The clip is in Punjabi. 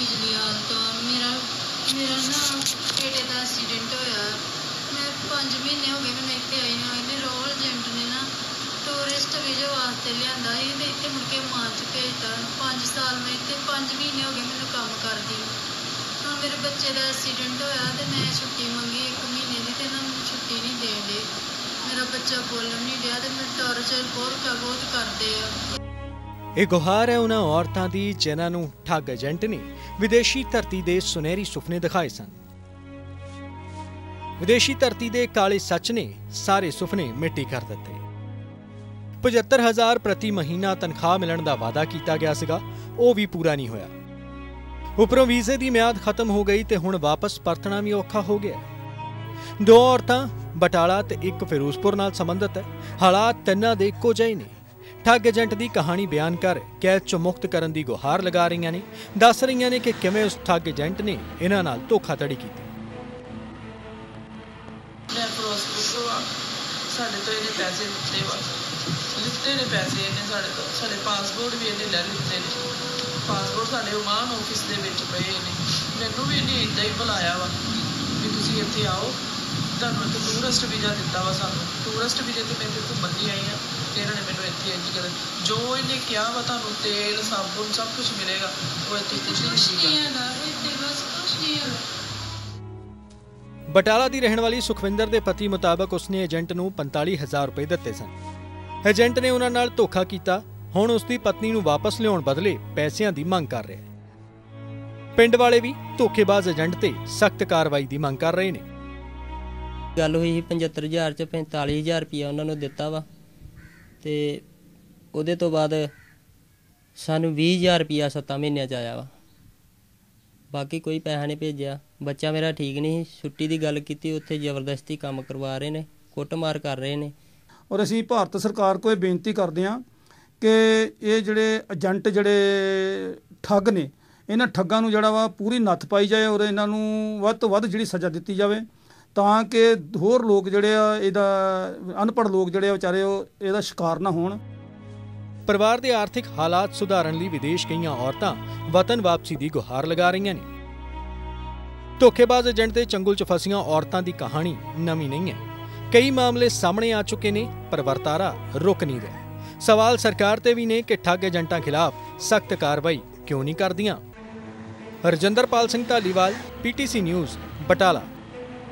ਬਿਜਲੀ ਆਲ ਤੋਂ। ਮੇਰਾ ਮੇਰਾ ਨਾ ਬੇਟੇ ਦਾ ਐਕਸੀਡੈਂਟ ਹੋਇਆ। ਮੈਂ 5 ਮਹੀਨੇ ਹੋ ਗਏ ਮੈਨੂੰ ਇੱਥੇ ਆਈ ਨੂੰ। ਇਹਨੇ ਰੋਲ ਏਜੰਟ ਨੇ ਨਾ ਟੂਰਿਸਟ ਵੀਜ਼ੇ ਵਾਸਤੇ ਲਿਆਂਦਾ ਸੀ ਤੇ ਇੱਥੇ ਮੁੜ ਕੇ ਮਾਰਚ ਭੇਜਤਾ 5 ਸਾਲ ਮੈਂ ਇੱਥੇ 5 ਮਹੀਨੇ ਹੋ ਗਏ ਮੈਨੂੰ ਕੰਮ ਕਰਦੀ ਹੁਣ ਮੇਰੇ ਬੱਚੇ ਦਾ ਐਕਸੀਡੈਂਟ ਹੋਇਆ ਤੇ ਮੈਂ ਛੁੱਟੀ ਮੰਗੀ 1 ਮਹੀਨੇ ਦੀ ਤੇ ਇਹਨਾਂ ਮੈਨੂੰ ਛੁੱਟੀ ਨਹੀਂ ਦੇਣਦੇ ਮੇਰਾ ਬੱਚਾ ਬੋਲਣ ਨਹੀਂ ਰਿਹਾ ਤੇ ਮੈਂ ਟੌਰਚਰ ਬਹੁਤ ਬਹੁਤ ਕਰਦੇ ਆ। ਇਹ ਗੁਹਾਰ ਹੈ ਉਹਨਾਂ ਔਰਤਾਂ ਦੀ ਜਿਨ੍ਹਾਂ ਨੂੰ ਠੱਗ ਏਜੰਟ ਨੇ ਵਿਦੇਸ਼ੀ ਧਰਤੀ ਦੇ ਸੁਨਹਿਰੀ ਸੁਪਨੇ ਦਿਖਾਏ ਸਨ। ਵਿਦੇਸ਼ੀ ਧਰਤੀ ਦੇ ਕਾਲੇ ਸੱਚ ਨੇ ਸਾਰੇ ਸੁਪਨੇ ਮਿੱਟੀ ਕਰ ਦਿੱਤੇ। 75000 ਪ੍ਰਤੀ ਮਹੀਨਾ ਤਨਖਾਹ ਮਿਲਣ ਦਾ ਵਾਅਦਾ ਕੀਤਾ ਗਿਆ ਸੀਗਾ, ਉਹ ਵੀ ਪੂਰਾ ਨਹੀਂ ਹੋਇਆ। ਉੱਪਰੋਂ ਵੀਜ਼ੇ ਦੀ ਮਿਆਦ ਖਤਮ ਹੋ ਗਈ ਤੇ ਹੁਣ ਵਾਪਸ ਪਰਤਣਾ ਵੀ ਔਖਾ ਹੋ ਗਿਆ। ਦੋ ਔਰਤਾਂ, ਬਟਾਲਾ ਤੇ ਇੱਕ ਫਿਰੋਜ਼ਪੁਰ ਨਾਲ ਸੰਬੰਧਿਤ ਹੈ। ਹਾਲਾਤ ਤਿੰਨਾਂ ਦੇ ਇੱਕੋ ਜਿਹੇ ਨੇ। ਠੱਗ ਏਜੰਟ ਦੀ ਕਹਾਣੀ ਬਿਆਨ ਕਰ ਕੈਦ ਚੋਂ ਮੁਕਤ ਕਰਨ ਦੀ ਗੁਹਾਰ ਲਗਾ ਰਹੀਆਂ ਨੇ। ਦੱਸ ਰਹੀਆਂ ਨੇ ਕਿ ਕਿਵੇਂ ਉਸ ਠੱਗ ਏਜੰਟ ਨੇ ਇਹਨਾਂ ਨਾਲ ਧੋਖਾਧੜੀ ਕੀਤੀ। ਮੈਂ ਫਿਰੋਜ਼ਪੁਰ ਤੋਂ ਆ, ਸਾਡੇ ਤੋਂ ਇਹਨੇ ਪੈਸੇ ਲਿੱਤੇ ਵਾ। ਲਿੱਤੇ ਨੇ ਪੈਸੇ ਇਹਨੇ ਸਾਡੇ ਤੋਂ। ਸਾਡੇ ਪਾਸਪੋਰਟ ਵੀ ਇਹਨੇ ਲੈ ਲਿੱਤੇ ਨੇ। ਪਾਸਪੋਰਟ ਸਾਡੇ ਓਮਾਨ ਆਫਿਸ ਦੇ ਵਿੱਚ ਪਏ ਨੇ। ਮੈਨੂੰ ਵੀ ਇਹਨੇ ਇਦਾਂ ਹੀ ਬੁਲਾਇਆ ਵਾ ਵੀ ਤੁਸੀਂ ਇੱਥੇ ਆਓ। ਤੁਹਾਨੂੰ ਇੱਕ ਟੂਰਿਸਟ ਵੀਜ਼ਾ ਦਿੱਤਾ ਵਾ ਸਾਨੂੰ। ਟੂਰਿਸਟ ਵੀਜ਼ੇ ਤੇ ਮੈਂ ਇੱਥੇ ਘੁੰਮਣ ਦੀ ਆਈ ਆ। ਇੱਥੇ ਇੰਜ ਕਰ। ਜੋ ਇਹਨੇ ਕਿਹਾ ਵਾ ਤੁਹਾਨੂੰ ਤੇਲ ਸਾਬੁਨ ਸਭ ਕੁਝ ਮਿਲੇਗਾ ਉਹ ਇੱਥੇ ਕੁਝ ਨਹੀਂ ਸੀਗਾ ਬਟਾਲਾ ਦੀ ਰਹਿਣ ਵਾਲੀ ਸੁਖਵਿੰਦਰ ਦੇ ਪਤੀ ਮੁਤਾਬਕ ਉਸਨੇ ਏਜੰਟ ਨੂੰ 45000 ਰੁਪਏ ਦਿੱਤੇ ਸਨ। ਏਜੰਟ ਨੇ ਉਹਨਾਂ ਨਾਲ ਧੋਖਾ ਕੀਤਾ। ਹੁਣ ਉਸ ਦੀ ਪਤਨੀ ਨੂੰ ਵਾਪਸ ਲਿਆਉਣ ਬਦਲੇ ਪੈਸਿਆਂ ਦੀ ਮੰਗ ਕਰ ਰਿਹਾ ਹੈ। ਪਿੰਡ ਵਾਲੇ ਵੀ ਧੋਖੇਬਾਜ਼ ਏਜੰਟ ਤੇ ਸਖਤ ਕਾਰਵਾਈ ਦੀ ਮੰਗ ਕਰ ਰਹੇ ਨੇ। ਗੱਲ ਹੋਈ ਸੀ 75000 ਚ 45000 ਰੁਪਇਆ ਉਹਨਾਂ ਨੂੰ ਦਿੱਤਾ ਵਾ। ਤੇ ਉਹਦੇ ਤੋਂ ਬਾਅਦ ਸਾਨੂੰ 20000 ਰੁਪਇਆ 7 ਮਹੀਨਿਆਂ ਚ ਆਇਆ ਵਾ। ਬਾਕੀ ਕੋਈ ਪੈਸਾ ਨਹੀਂ ਭੇਜਿਆ। ਬੱਚਾ ਮੇਰਾ ਠੀਕ ਨਹੀਂ ਸੀ। ਛੁੱਟੀ ਦੀ ਗੱਲ ਕੀਤੀ, ਉੱਥੇ ਜ਼ਬਰਦਸਤੀ ਕੰਮ ਕਰਵਾ ਰਹੇ ਨੇ, ਕੁੱਟਮਾਰ ਕਰ ਰਹੇ ਨੇ। ਔਰ ਅਸੀਂ ਭਾਰਤ ਸਰਕਾਰ ਕੋਲ ਇਹ ਬੇਨਤੀ ਕਰਦੇ ਹਾਂ ਕਿ ਇਹ ਜਿਹੜੇ ਏਜੰਟ ਜਿਹੜੇ ਠੱਗ ਨੇ, ਇਹਨਾਂ ਠੱਗਾਂ ਨੂੰ ਜਿਹੜਾ ਵਾ ਪੂਰੀ ਨੱਥ ਪਾਈ ਜਾਏ ਔਰ ਇਹਨਾਂ ਨੂੰ ਵੱਧ ਤੋਂ ਵੱਧ ਜਿਹੜੀ ਸਜ਼ਾ ਦਿੱਤੀ ਜਾਵੇ ਤਾਂ ਕਿ ਹੋਰ ਲੋਕ ਜਿਹੜੇ ਆ, ਇਹਦਾ ਅਨਪੜ੍ਹ ਲੋਕ ਜਿਹੜੇ ਆ ਵਿਚਾਰੇ ਉਹ ਇਹਦਾ ਸ਼ਿਕਾਰ ਨਾ ਹੋਣ। ਪਰਿਵਾਰ ਦੇ ਆਰਥਿਕ ਹਾਲਾਤ ਸੁਧਾਰਨ ਲਈ ਵਿਦੇਸ਼ ਗਈਆਂ ਔਰਤਾਂ ਵਤਨ ਵਾਪਸੀ ਦੀ ਗੁਹਾਰ ਲਗਾ ਰਹੀਆਂ ਨੇ। ਧੋਖੇਬਾਜ਼ ਏਜੰਟ ਦੇ ਚੰਗੁਲ 'ਚ ਫਸੀਆਂ ਔਰਤਾਂ ਦੀ ਕਹਾਣੀ ਨਵੀਂ ਨਹੀਂ ਹੈ। ਕਈ ਮਾਮਲੇ ਸਾਹਮਣੇ ਆ ਚੁੱਕੇ ਨੇ, ਪਰ ਵਰਤਾਰਾ ਰੁਕ ਨਹੀਂ ਰਿਹਾ। ਸਵਾਲ ਸਰਕਾਰ ਤੇ ਵੀ ਨੇ ਕਿ ਠੱਗ ਏਜੰਟਾਂ ਖਿਲਾਫ ਸਖਤ ਕਾਰਵਾਈ ਕਿਉਂ ਨਹੀਂ ਕਰਦੀਆਂ। Rajinderpal Singh Dhaliwal PTC news, Batala.